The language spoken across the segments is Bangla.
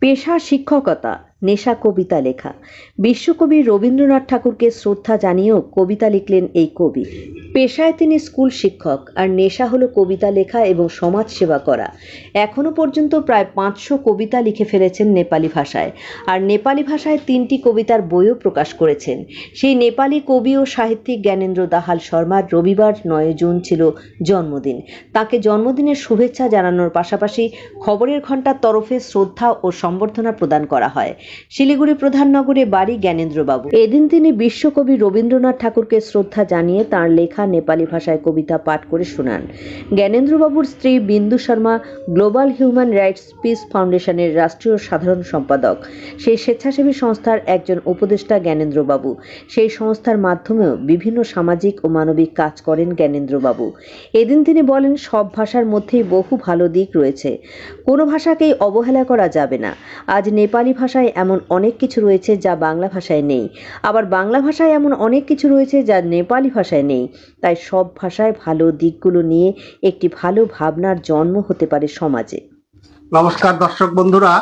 পেশা শিক্ষকতা নেশা কবিতা লেখা। বিশ্বকবি রবীন্দ্রনাথ ঠাকুরকে শ্রদ্ধা জানিয়েও কবিতা লিখলেন এই কবি। পেশায় তিনি স্কুল শিক্ষক, আর নেশা হলো কবিতা লেখা এবং সমাজ সেবা করা। এখনও পর্যন্ত প্রায় পাঁচশো কবিতা লিখে ফেলেছেন নেপালি ভাষায়, আর নেপালি ভাষায় তিনটি কবিতার বইও প্রকাশ করেছেন। সেই নেপালি কবি ও সাহিত্যিক জ্ঞানেন্দ্র দাহাল শর্মার রবিবার নয় জুন ছিল জন্মদিন। তাকে জন্মদিনের শুভেচ্ছা জানানোর পাশাপাশি খবরের ঘণ্টার তরফে শ্রদ্ধা ও সম্বর্ধনা প্রদান করা হয়। শিলিগুড়ি প্রধান নগরে বাড়ি জ্ঞানেন্দ্রবাবু। এদিন তিনি বিশ্বকবি রবীন্দ্রনাথ ঠাকুরকে শ্রদ্ধা জানিয়ে তাঁর লেখা নেপালি ভাষায় কবিতা পাঠ করে শোনান। জ্ঞানেন্দ্রবাবুর স্ত্রী Bindu Sharma, global human rights peace ফাউন্ডেশনের রাষ্ট্রীয় সাধারণ সম্পাদক। সেই স্বেচ্ছাসেবী সংস্থার একজন উপদেষ্টা জ্ঞানেন্দ্রবাবু। সেই সংস্থার মাধ্যমেও বিভিন্ন সামাজিক ও মানবিক কাজ করেন জ্ঞানেন্দ্রবাবু। এদিন তিনি বলেন, সব ভাষার মধ্যেই বহু ভালো দিক রয়েছে। কোনো ভাষাকেই অবহেলা করা যাবে না। আজ নেপালি ভাষায় এমন অনেক কিছু রয়েছে যা বাংলা ভাষায় নেই। আবার বাংলা ভাষায় এমন অনেক কিছু রয়েছে যা নেপালি ভাষায় নেই। তাই সব ভাষায় ভালো দিকগুলো নিয়ে একটি ভালো ভাবনার জন্ম হতে পারে সমাজে। নমস্কার দর্শক বন্ধুরা।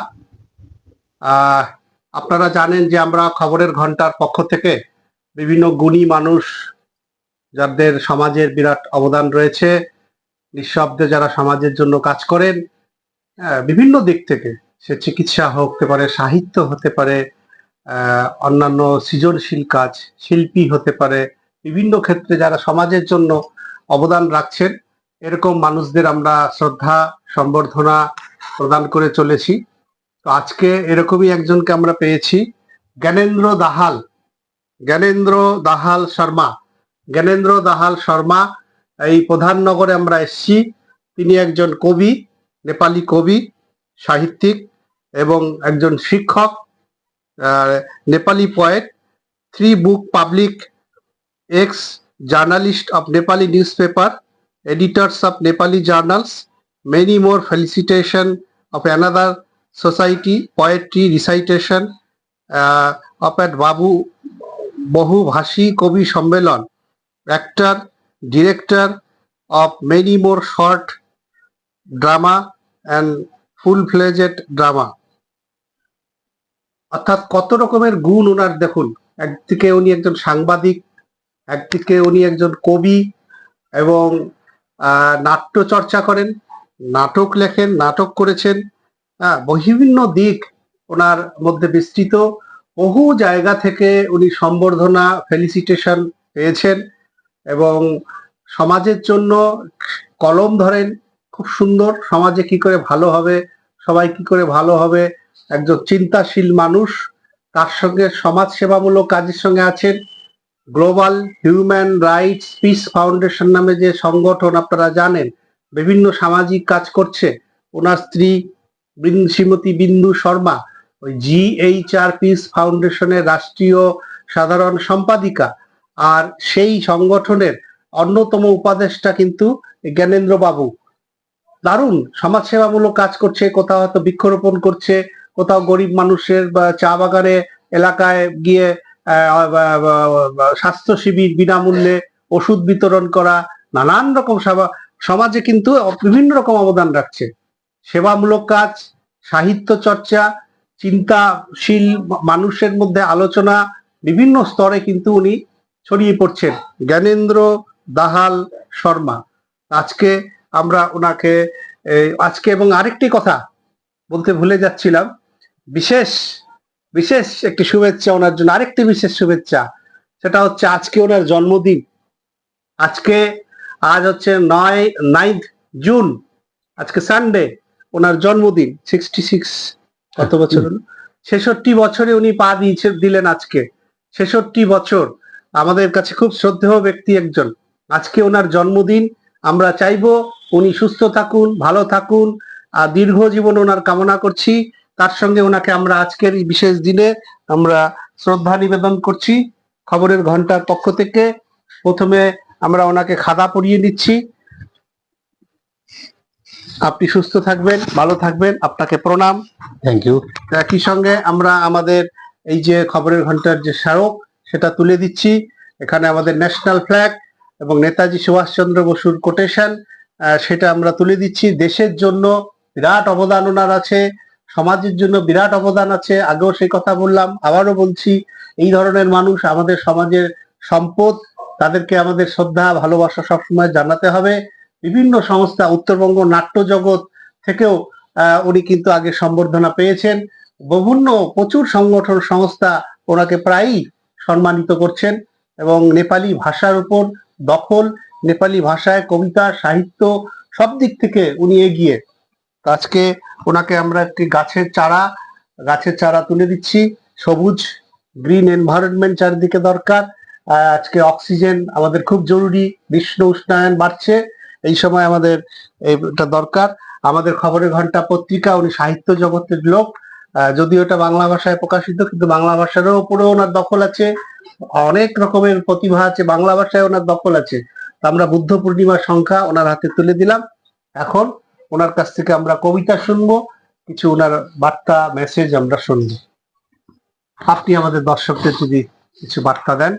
আপনারা জানেন যে আমরা খবরের ঘণ্টার পক্ষ থেকে বিভিন্ন গুণী মানুষ যাদের সমাজের বিরাট অবদান রয়েছে, নিঃশব্দে যারা সমাজের জন্য কাজ করেন বিভিন্ন দিক থেকে সে চিকিৎসা হতে পারে সাহিত্য হতে পারে অন্যান্য সৃজনশীল কাজ, শিল্পী হতে পারে বিভিন্ন ক্ষেত্রে যারা সমাজের জন্য অবদান রাখছেন, এরকম মানুষদের আমরা শ্রদ্ধা, সম্বর্ধনা প্রদান করে চলেছি। তো আজকে এরকমই একজনকে আমরা পেয়েছি, জ্ঞানেন্দ্র দাহাল। জ্ঞানেন্দ্র দাহাল শর্মা। জ্ঞানেন্দ্র দাহাল শর্মা, এই প্রধাননগরে আমরা এসেছি। তিনি একজন কবি, নেপালি কবি, সাহিত্যিক এবং একজন শিক্ষক Nepali poet three book public ex journalist of Nepali news paper editors of Nepali journals many more felicitation of another society poetry recitation of at বাবু বহুভাষী কবি সম্মেলন actor director of many more short drama and full fledged drama অর্থাৎ কত রকমের গুণ ওনার, দেখুন, একদিকে উনি একজন সাংবাদিক একদিকে উনি একজন কবি এবং নাট্য চর্চা করেন, নাটক লেখেন, নাটক করেছেন বিভিন্ন দিক ওনার মধ্যে বিস্তৃত। বহু জায়গা থেকে উনি সম্বর্ধনা ফেলিসিটেশন পেয়েছেন এবং সমাজের জন্য কলম ধরেন, খুব সুন্দর। সমাজে কি করে ভালো হবে, সবাই কি করে ভালো হবে, একজন চিন্তাশীল মানুষ, তার সঙ্গে সমাজ সেবামূলক কাজের সঙ্গে আছেন। Global human rights peace foundation নামে যে সংগঠন আপনারা জানেন, বিভিন্ন সামাজিক কাজ করছে। ওনার স্ত্রী শ্রীমতী বিন্দু শর্মা, ওই জিএইচআর পিস ফাউন্ডেশনের রাষ্ট্রীয় সাধারণ সম্পাদিকা। আর সেই সংগঠনের অন্যতম উপদেষ্টা কিন্তু জ্ঞানেন্দ্র বাবু দারুণ সমাজসেবামূলক কাজ করছে, কোথাও হয়তো বৃক্ষরোপণ করছে, কোথাও গরিব মানুষের বা চা বাগানে এলাকায় গিয়ে স্বাস্থ্য শিবির বিনামূল্যে ওষুধ বিতরণ করা, নানান রকম সেবা- সমাজে কিন্তু বিভিন্ন রকম অবদান রাখছে। সেবামূলক কাজ, সাহিত্য চর্চা, চিন্তাশীল মানুষের মধ্যে আলোচনা, বিভিন্ন স্তরে কিন্তু উনি ছড়িয়ে পড়ছেন। জ্ঞানেন্দ্র দাহাল শর্মা। আজকে আমরা ওনাকে আজকে এবং আরেকটি কথা বলতে ভুলে যাচ্ছিলাম। বিশেষ বিশেষ একটি শুভেচ্ছা ওনার জন্য। আরেকটি বিশেষ শুভেচ্ছা, সেটা হচ্ছে আজকে ওনার জন্মদিন। আজকে, আজ হচ্ছে নয়, নাইন্থ জুন, আজকে সানডে ওনার জন্মদিন সিক্সটি সিক্স কত বছর হলো? ছেষট্টি বছরে উনি পা দিয়েছে, দিলেন আজকে। ছেষট্টি বছর, আমাদের কাছে খুব শ্রদ্ধেয় ব্যক্তি একজন। আজকে ওনার জন্মদিন, আমরা চাইব উনি সুস্থ থাকুন, ভালো থাকুন, আর দীর্ঘ জীবন ওনার কামনা করছি। তার সঙ্গে ওনাকে আমরা আজকের এই বিশেষ দিনে আমরা শ্রদ্ধা নিবেদন করছি। খবরের ঘণ্টার পক্ষ থেকে প্রথমে আমরা ওনাকে খাদা পরিয়ে দিচ্ছি আপনি সুস্থ থাকবেন ভালো থাকবেন আপনাকে প্রণাম। থ্যাংক ইউ একই সঙ্গে আমরা আমাদের এই যে খবরের ঘণ্টার যে স্মারক সেটা তুলে দিচ্ছি। এখানে আমাদের ন্যাশনাল ফ্ল্যাগ এবং নেতাজি সুভাষচন্দ্র বসুর কোটেশন সেটা আমরা তুলে দিচ্ছি। দেশের জন্য বিরাট অবদান ওনার আছে। সমাজের জন্য বিরাট অবদান আছে। আগেও সেই কথা বললাম, আবারও বলছি, এই ধরনের মানুষ আমাদের সমাজের সম্পদ, তাদেরকে আমাদের শ্রদ্ধা, ভালোবাসা সবসময় জানাতে হবে। বিভিন্ন সংস্থা, উত্তরবঙ্গ নাট্য জগৎ থেকেও উনি কিন্তু আগে সম্বর্ধনা পেয়েছেন। বিভিন্ন প্রচুর সংগঠন, সংস্থা ওনাকে প্রায়ই সম্মানিত করছেন এবং নেপালি ভাষার উপর দখল, নেপালি ভাষায় কবিতা, সাহিত্য সব দিক থেকে উনি এগিয়ে আজকে ওনাকে আমরা একটি গাছের চারা গাছের চারা তুলে দিচ্ছি। সবুজ গ্রিন এনভায়রনমেন্ট চারিদিকে দরকার। আজকে অক্সিজেন আমাদের খুব জরুরি। বিশ্ব উষ্ণায়ন বাড়ছে, এই সময় আমাদের এটা দরকার। আমাদের খবরের ঘণ্টা পত্রিকা, উনি সাহিত্য জগতের লোক। যদিও এটা বাংলা ভাষায় প্রকাশিত, কিন্তু বাংলা ভাষারও উপরেও ওনার দখল আছে। অনেক রকমের প্রতিভা আছে, বাংলা ভাষায় ওনার দখল আছে। আমরা বুদ্ধ পূর্ণিমার সংখ্যা ওনার হাতে তুলে দিলাম। এখন ওনার কাছ থেকে আমরা কবিতা শুনব, কিছু ওনার বার্তা মেসেজ আমরা শুনব। আপনি আমাদের দর্শকদের যদি কিছু বার্তা দেন,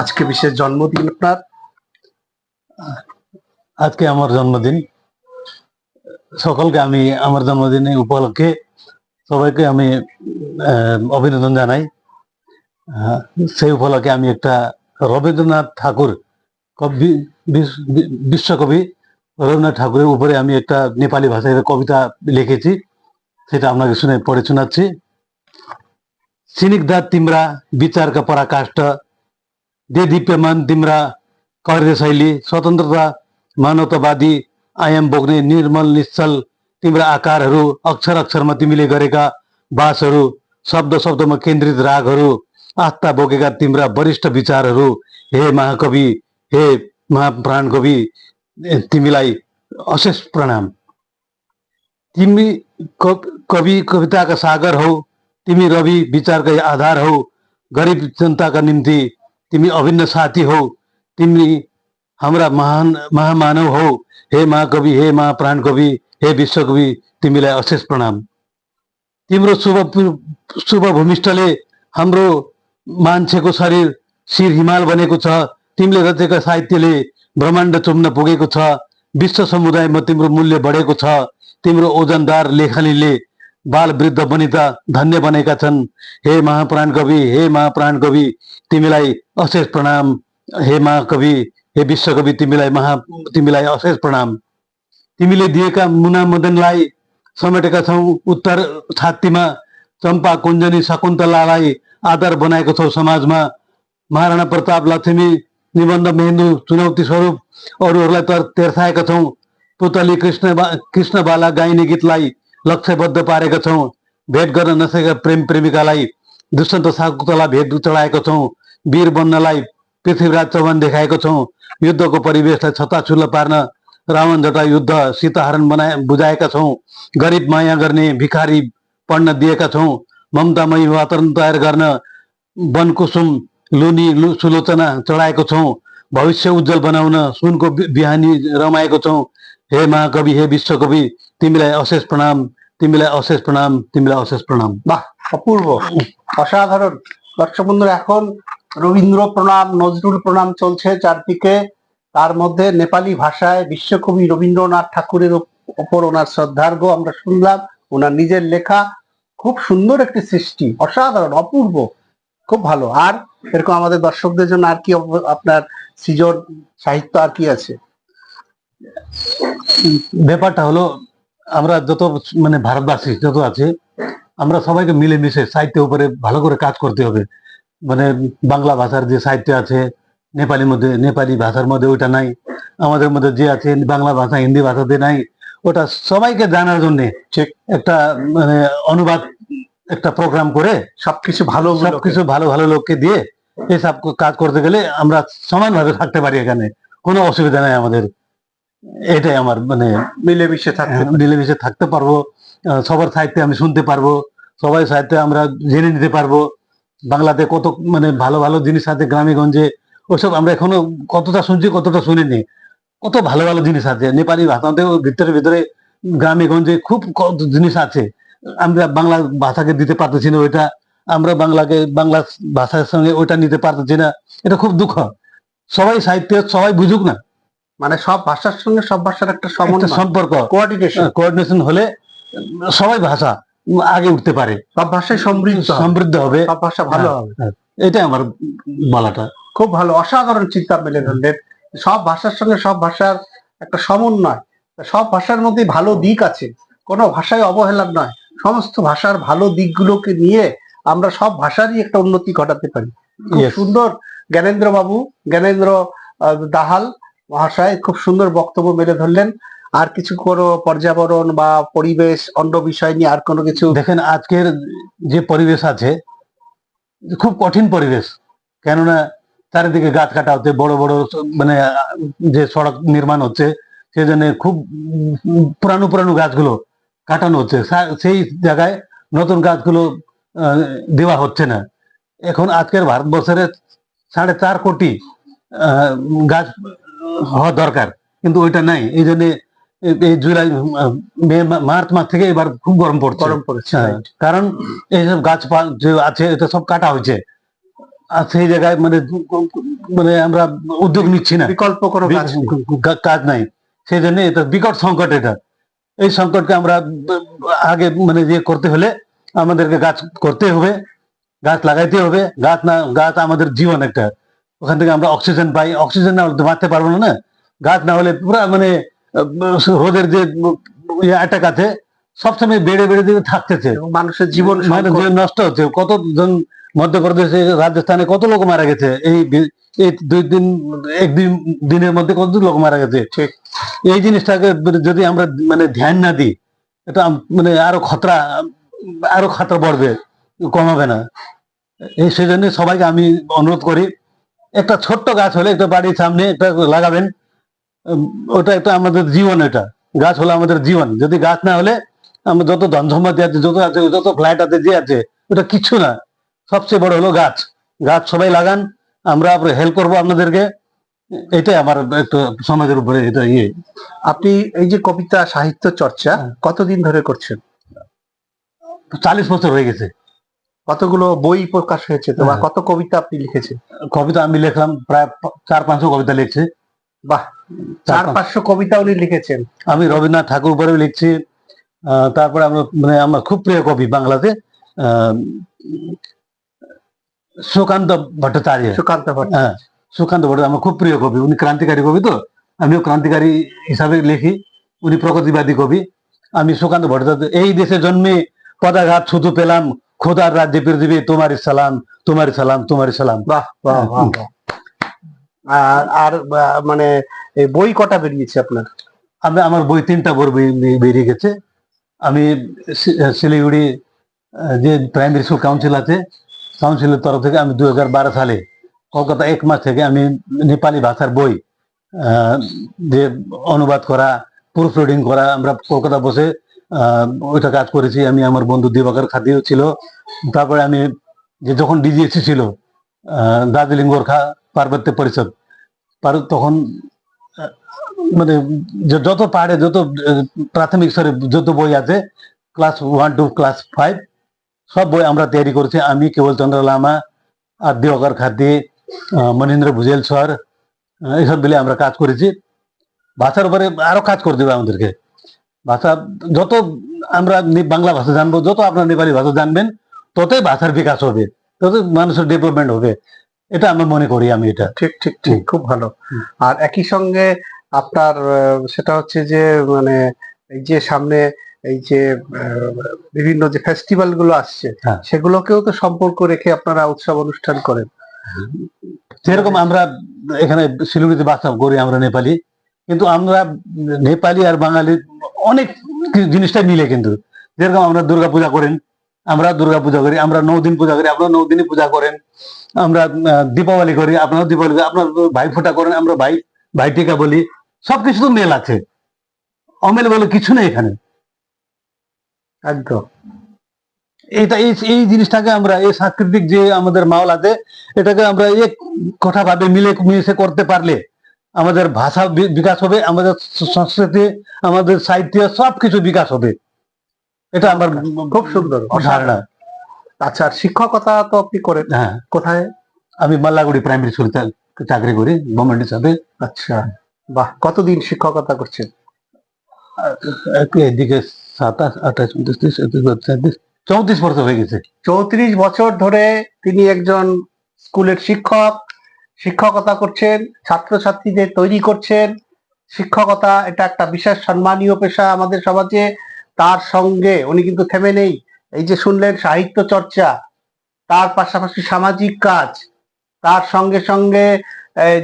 আজকে বিশেষ জন্মদিন আপনার। আজকে আমার জন্মদিন। সকলকে আমি আমার জন্মদিনে উপলক্ষে সবাইকে আমি অভিনন্দন জানাই। সেই উপলক্ষে আমি একটা রবীন্দ্রনাথ ঠাকুর কবি বিশ্বকবি রবীন্দ্রনাথ ঠাকুরের উপরে আমি একটা নেপালি ভাষায় একটা কবিতা লিখেছি সেটা আপনাকে শুনে পড়ে শোনাচ্ছি सिनिग्धा तिम्रा विचारका पराकाष्ठ दे दिप्यमान तिम्रा कार्यशैली स्वतन्त्रता मानवतावादी आयाम बोक्ने निर्मल निश्चल तिम्रा आकारहरू अक्षर अक्षरमा तिमीले गरेका बासहरू शब्द शब्दमा केन्द्रित रागहरू आस्था बोकेका तिम्रा वरिष्ठ विचारहरू हे महाकवि हे महाप्राण कवि ए, तिमीलाई अशेष प्रणाम। तिमी कवि कविताका सागर हौ तिमी रवि विचारकै आधार हौ गरिब जनताका निम्ति तिमी अभिन्न साथी हौ तिमी हाम्रा महान महामानव हौ। हे महाकवि हे महाप्राण कवि हे विश्वकवि तिमीलाई अशेष प्रणाम। तिम्रो शुभ शुभ भूमिष्ठले हाम्रो मान्छेको शरीर शिर हिमाल बनेको छ। तिमीले रचेका साहित्यले ब्रह्माण्ड चुम्न पुगेको छ विश्व समुदायमा तिम्रो मूल्य बढेको छ तिम्रो ओजनदार लेखनीले बाल वृद्ध वनिता धन्य बनेका छन्। हे महाप्राण कवि हे महाप्राण कवि तिमीलाई अशेष प्रणाम। हे महाकवि हे विश्वकवि तिमीलाई महा तिमीलाई अशेष प्रणाम। तिमीले दिएका मुना मदनलाई समेटेका छौ। उत्तर छातीमा चम्पा कुञ्जनी शकुन्तलालाई आधार बनाएको छौ समाजमा। महाराणा प्रताप लक्ष्मी निबन्ध मेहेन्दु चुनौती स्वरूप अरूहरूलाई तर तेर्साएका छौँ। पुतली कृष्ण कृष्ण बाला गाइने गीतलाई लक्ष्यबद्ध पारेका छौँ। भेट गर्न नसकेका प्रेम प्रेमिकालाई दुष्यन्त शाकुन्तला भेट चढाएका छौँ। वीर बन्नलाई पृथ्वीराज चौहान देखाएको छौँ। युद्धको परिवेशलाई छताछुल्ल पार्न रावण जटा युद्ध सीताहरण बनाए बुझाएका छौँ। गरिब माया गर्ने भिखारी पढ्न दिएका छौँ। ममतामयी वातावरण तयार गर्न वनकुसुम लुनी लु सुलोचना चढाएको छौँ भविष्य उज्जवल बनाउन सुनको बि- बिहानी रमाएको छौँ हे महाकवि हे विश्वकवि तिमीलाई अशेष प्रणाम तिमीलाई अशेष प्रणाम तिमीलाई अशेष प्रणाम বাহ অপূর্ব অসাধারণ দর্শক বন্ধুরা এখন রবীন্দ্র প্রণাম নজরুল প্রণাম চলছে চারদিকে তার মধ্যে নেপালি ভাষায় বিশ্বকবি রবীন্দ্রনাথ ঠাকুরের ওপ- ওপর ওনার শ্রদ্ধার্ঘ আমরা শুনলাম ওনার নিজের লেখা খুব সুন্দর একটি সৃষ্টি অসাধারণ অপূর্ব খুব ভালো। আর এরকম আমাদের দর্শকদের জন্য আর কি আপনার সৃজন সাহিত্য আর কি আছে? ব্যাপারটা হলো আমরা যত মানে ভারতবাসী যত আছে আমরা সবাইকে মিলেমিশে সাহিত্যের উপরে ভালো করে কাজ করতে হবে। মানে বাংলা ভাষার যে সাহিত্য আছে নেপালি মধ্যে নেপালি ভাষার মধ্যে ওইটা নাই আমাদের মধ্যে যে আছে বাংলা ভাষা হিন্দি ভাষাতে নাই ওটা সবাইকে জানার জন্য ঠিক। একটা মানে অনুবাদ একটা প্রোগ্রাম করে সবকিছু ভালো সবকিছু ভালো ভালো লোককে দিয়ে এসব কাজ করতে গেলে আমরা সমানভাবে থাকতে পারি এখানে। কোনো অসুবিধা নাই আমাদের। এটাই আমার মানে মিলেমিশে থাকতে হ্যাঁ, মিলেমিশে থাকতে পারব। সবার সাহিত্যে আমি শুনতে পারব। সবাই সাহিত্যে আমরা জেনে নিতে পারব। বাংলাতে কত মানে ভালো ভালো জিনিস আছে গ্রামে গঞ্জে ওসব আমরা এখনও কতটা শুনছি কতটা শুনিনি। কত ভালো ভালো জিনিস আছে। নেপালি ভাষাতেও ভিতরে ভিতরে গ্রামে গঞ্জে খুব কত জিনিস আছে। আমরা বাংলা ভাষাকে দিতে পারতেছি না ওইটা আমরা বাংলাকে বাংলা ভাষার সঙ্গে ওইটা নিতে পারতেছি না। এটা খুব দুঃখ। সবাই সাহিত্য সবাই বুঝুক না। মানে সব ভাষার সঙ্গে সব ভাষার একটা সম্পর্ক। কোঅর্ডিনেশন কোঅর্ডিনেশন হলে সবাই ভাষা আগে উঠতে পারে। সব ভাষায় সমৃদ্ধ হবে। সমৃদ্ধ হবে। সব ভাষা ভালো হ্যাঁ, হবে। হ্যাঁ। এটাই আমার বলাটা খুব ভালো। অসাধারণ চিন্তা মেলে ধরলেন। সব ভাষার সঙ্গে সব ভাষার একটা সমন্বয়। সব ভাষার মধ্যে ভালো দিক আছে। কোনো ভাষায় অবহেলার নয়। সমস্ত ভাষার ভালো দিকগুলোকে নিয়ে আমরা সব ভাষারই একটা উন্নতি ঘটাতে পারি। খুব সুন্দর জ্ঞানেন্দ্র বাবু জ্ঞানেন্দ্র দাহাল মহাশয় খুব সুন্দর বক্তব্য মেলে ধরলেন। আর কিছু কোনো পর্যাবরণ বা পরিবেশ অন্য বিষয় নিয়ে আর কোনো কিছু? দেখেন আজকের যে পরিবেশ আছে খুব কঠিন পরিবেশ। কেননা চারিদিকে গাছ কাটা হচ্ছে বড় বড় মানে যে সড়ক নির্মাণ হচ্ছে সেজন্য খুব পুরানো পুরানো গাছগুলো কাটানো হচ্ছে। সেই জায়গায় নতুন গাছগুলো দেওয়া হচ্ছে না। এখন আজকের ভারতবর্ষের সাড়ে চার কোটি গাছ হওয়া দরকার। কিন্তু ওইটা নাই। এই জন্য এই- জুলাই মে মার্চ মাস থেকে এবার খুব গরম পড়ছে। গরম পড়েছে হ্যাঁ, কারণ এইসব গাছপালা যে আছে এটা সব কাটা হয়েছে। আর সেই জায়গায় মানে মানে আমরা উদ্যোগ নিচ্ছি না। বিকল্প কোনো কাজ নাই। সেই জন্য এটা বিকট সংকট এটা। এই সংকটকে আমরা আগে মানে ইয়ে করতে হলে আমাদেরকে গাছ করতে হবে গাছ লাগাইতে হবে। গাছ না গাছ আমাদের জীবন একটা। ওখান থেকে আমরা অক্সিজেন পাই। অক্সিজেন না হলে তো বাঁচতে পারব না গাছ না হলে পুরো মানে রোদের যে অ্যাটাক আছে সবসময় বেড়ে বেড়ে দিয়ে থাকতেছে। মানুষের জীবন মানে নষ্ট হচ্ছে। কতজন মধ্যপ্রদেশে রাজস্থানে কত লোক মারা গেছে? এই এই দুই দিন এক দিন দিনের মধ্যে কত লোক মারা গেছে? ঠিক। এই জিনিসটাকে যদি আমরা মানে ধ্যান না দিই এটা মানে আরও খতরা আরও খাতরা বাড়বে কমাবে না। এই সেজন্য সবাইকে আমি অনুরোধ করি একটা ছোট্ট গাছ হলে একটা বাড়ির সামনে একটা লাগাবেন। ওটা একটা আমাদের জীবন এটা। গাছ হলো আমাদের জীবন। যদি গাছ না হলে আমরা যত ধন সম্পত্তি আছে যত আছে যত ফ্ল্যাট আছে যে আছে ওটা কিছু না। সবচেয়ে বড় হলো গাছ। গাছ সবাই লাগান আমরা হেল্প করব আপনাদেরকে। এটাই আমার একটু সমাজের উপরে এটা ইয়ে। আপনি এই যে কবিতা সাহিত্য চর্চা হ্যাঁ। কতদিন ধরে করছেন? চালিশ বছর হয়ে গেছে। কতগুলো বই প্রকাশ হয়েছে তো বা হ্যাঁ। কত কবিতা আপনি লিখেছেন? কবিতা আমি লিখলাম প্রায় চার পাঁচশো কবিতা লিখছি। বাহ চার পাঁচশো কবিতা উনি লিখেছেন। আমি রবীন্দ্রনাথ ঠাকুর উপরেও লিখছি। আহ, তারপরে আমরা মানে আমার খুব প্রিয় কবি বাংলাতে। আহ, সুকান্ত ভট্টাচার্য। সুকান্ত ভট্ট হ্যাঁ সুকান্ত ভট্টাচার্য আমার খুব প্রিয় কবি। উনি ক্রান্তিকারী কবি তো। আমিও ক্রান্তিকারী হিসাবে লিখি। উনি প্রগতিবাদী কবি। আমি সুকান্ত ভট্টাচার্য এই দেশে জন্মে পদাঘাত শুধু পেলাম। খোদার রাজ্যে পৃথিবী তোমারই সালাম তোমারই সালাম তোমারই সালাম। বাহ বাহ। আর আর মানে বই কটা বেরিয়েছে আপনার? আমি আমার বই তিনটা বই বেরিয়ে গেছে। আমি শিলিগুড়ি যে প্রাইমারি স্কুল কাউন্সিল আছে কাউন্সিলের তরফ থেকে আমি দুই হাজার বারো সালে কলকাতা এক মাস থেকে আমি নেপালি ভাষার বই যে অনুবাদ করা প্রুফ রিডিং করা, আমরা কলকাতা বসে ওইটা কাজ করেছি। আমি আমার বন্ধু দিবাকর খাদিও ছিল। তারপরে আমি যে যখন ডিজিএসসি ছিল দার্জিলিং গোর্খা পার্বত্য পরিষদ, পার- তখন মানে যত পাহাড়ে, যত প্রাথমিক স্তরে যত বই আছে, class one two, class five সব বই আমরা তৈরি করেছি। আমি কেবল চন্দ্র লামা আর দিওয়াকর খাদ্যে মনীন্দ্র ভুজেল স্যার আহ, এইসব মিলে আমরা কাজ করেছি। ভাষার উপরে আরও কাজ করে দেবে আমাদেরকে। ভাষা যত আমরা বাংলা ভাষা জানব যত আপনার নেপালি ভাষা জানবেন ততই ভাষার বিকাশ হবে তত মানুষের ডেভেলপমেন্ট হবে। এটা আমরা মনে করি আমি এটা। ঠিক ঠিক ঠিক খুব ভালো। আর একই সঙ্গে আপনার সেটা হচ্ছে যে মানে এই যে সামনে এই যে বিভিন্ন যে ফেস্টিভ্যালগুলো আসছে হ্যাঁ। সেগুলোকেও তো সম্পর্ক রেখে আপনারা উৎসব অনুষ্ঠান করেন। যেরকম আমরা এখানে শিলিগুড়িতে বাস করি আমরা নেপালি কিন্তু আমরা নেপালি আর বাঙালি অনেক জিনিসটা মিলে কিন্তু। যেরকম আমরা দুর্গা পূজা করেন আমরা দুর্গা পূজা করি আমরা নৌ দিন পূজা করি আপনারা নৌ দিনই পূজা করেন আমরা দীপাবলি করি আপনারা দীপাবলি আপনার ভাই ফোঁটা করেন আমরা ভাই ভাই টিকা বলি সবকিছু তো মেল আছে। অমেল বলে কিছু নেই এখানে। একদম। এটা এই এই জিনিসটাকে আমরা এই সাংস্কৃতিক যে আমাদের আছে এটাকে আমরা এক কথা ভাবে মিলে মিশে করতে পারলে আমাদের ভাষা বিকাশ হবে আমাদের সংস্কৃতি আমাদের সাহিত্য সবকিছু বিকাশ হবে। এটা আমার খুব সুন্দর ধারণা। আচ্ছা আর শিক্ষকতা তো আপনি করেন। হ্যাঁ। কোথায়? আমি মাল্লাগুড়ি প্রাইমারি স্কুলে চাকরি করি গভর্নমেন্ট হিসাবে আচ্ছা। বাহ কতদিন শিক্ষকতা করছেন? এদিকে সাতাশ আঠাশ উনত্রিশ ত্রিশ একত্রিশ বত্রিশ, চৌত্রিশ বছর হয়ে গেছে। চৌত্রিশ বছর ধরে তিনি একজন স্কুলের শিক্ষক শিক্ষকতা করছেন ছাত্রছাত্রীদের তৈরি করছেন শিক্ষকতা এটা একটা বিশেষ সম্মানীয় পেশা আমাদের সমাজে। তার সঙ্গে উনি কিন্তু থেমে নেই। এই যে শুনলেন সাহিত্য চর্চা তার পাশাপাশি সামাজিক কাজ তার সঙ্গে সঙ্গে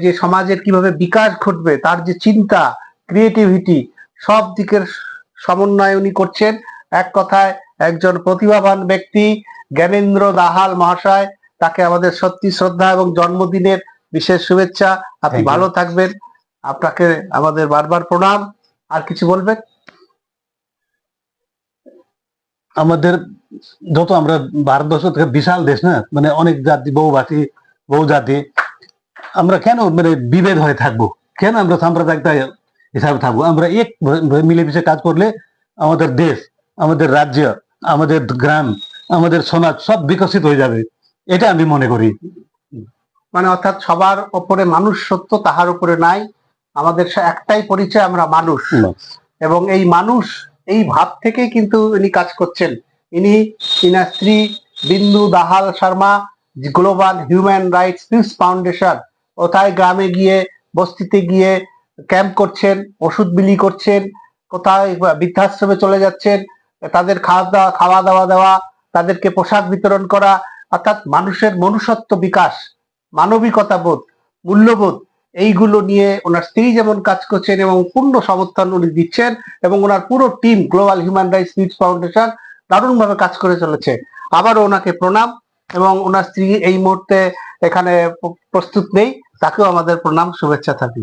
যে সমাজের কীভাবে বিকাশ ঘটবে তার যে চিন্তা ক্রিয়েটিভিটি সব দিকের সমন্বয় উনি করছেন। এক কথায় একজন প্রতিভাবান ব্যক্তি জ্ঞানেন্দ্র দাহাল মহাশয় তাকে আমাদের সত্যি শ্রদ্ধা এবং জন্মদিনের বিশেষ শুভেচ্ছা। আপনি ভালো থাকবেন। আপনাকে আমাদের বারবার প্রণাম। আর কিছু বলবেন? আমাদের যত আমরা ভারতবর্ষ থেকে বিশাল দেশ না মানে অনেক জাতি বহুভাষী বহু জাতি আমরা কেন মানে বিভেদ হয়ে থাকব? কেন আমরা সাম্প্রদায়িকতা হিসাবে থাকব। আমরা এক মিলেমিশে কাজ করলে আমাদের দেশ আমাদের রাজ্য আমাদের গ্রাম আমাদের সমাজ সব বিকশিত হয়ে যাবে। এটা আমি মনে করি। মানে অর্থাৎ সবার ওপরে মানুষ সত্য তাহার উপরে নাই। আমাদের একটাই পরিচয় আমরা মানুষ। এবং এই মানুষ এই ভাব থেকেই কিন্তু ইনি কাজ করছেন। ইনি ইনার স্ত্রী Bindu Dahal Sharma global human rights peace foundation কোথায় গ্রামে গিয়ে বস্তিতে গিয়ে ক্যাম্প করছেন, ওষুধ বিলি করছেন, কোথায় বৃদ্ধাশ্রমে চলে যাচ্ছেন, তাদের খাওয়া দাওয়া খাওয়া দাওয়া দেওয়া তাদেরকে পোশাক বিতরণ করা, অর্থাৎ মানুষের মনুষ্যত্ব বিকাশ, মানবিকতা বোধ, মূল্যবোধ, এইগুলো নিয়ে ওনার স্ত্রী যেমন কাজ করছেন এবং পূর্ণ সমর্থন উনি দিচ্ছেন এবং ওনার পুরো team global human rights peace foundation দারুণভাবে কাজ করে চলেছে। আবারও ওনাকে প্রণাম এবং ওনার স্ত্রী এই মুহূর্তে এখানে প্রস্তুত নেই, তাকেও আমাদের প্রণাম, শুভেচ্ছা থাকল।